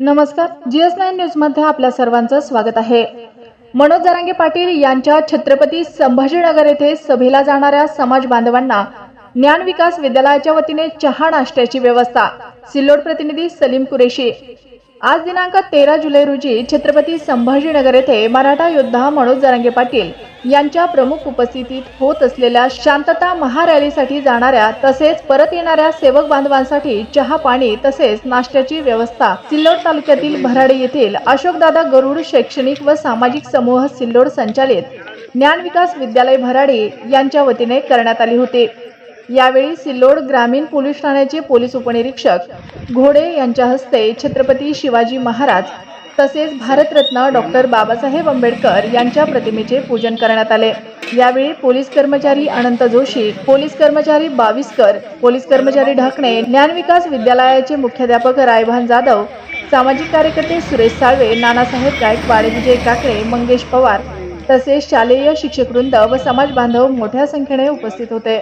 नमस्कार. GS nine न्यूजमध्ये आपल्या सर्वांचं स्वागत आहे. मनोज जरांगे पाटील यांच्या छत्रपती संभाजीनगर येथे सभेला जाणाऱ्या समाज बांधवांना ज्ञान विकास विद्यालयाच्या वतीने चहा नाश्त्याची व्यवस्था. सिल्लोड प्रतिनिधी सलीम कुरेशी. आज दिनांक तेरा जुलै रोजी छत्रपती संभाजीनगर येथे मराठा योद्धा मनोज जरांगे पाटील यांच्या प्रमुख उपस्थितीत होत असलेल्या शांतता महारॅलीसाठी जाणाऱ्या तसेच परत येणाऱ्या सेवक बांधवांसाठी चहा पाणी तसेच नाश्त्याची व्यवस्था सिल्लोड तालुक्यातील भराडे येथील अशोकदादा गरुड शैक्षणिक व सामाजिक समूह सिल्लोड संचालित ज्ञान विकास विद्यालय भराडे यांच्या वतीने करण्यात आली होती. यावेळी सिल्लोड ग्रामीण पोलीस ठाण्याचे पोलीस उपनिरीक्षक घोडे यांच्या हस्ते छत्रपती शिवाजी महाराज तसेच भारतरत्न डॉक्टर बाबासाहेब आंबेडकर यांच्या प्रतिमेचे पूजन करण्यात आले. यावेळी पोलीस कर्मचारी अनंत जोशी पोलीस कर्मचारी बाविस्कर पोलीस कर्मचारी ढाकणे ज्ञान विकास विद्यालयाचे मुख्याध्यापक रायभान जाधव सामाजिक कार्यकर्ते सुरेश साळवे नानासाहेब गायकवाड विजय काकडे मंगेश पवार तसेच शालेय शिक्षकवृंद व समाज बांधव मोठ्या संख्येने उपस्थित होते.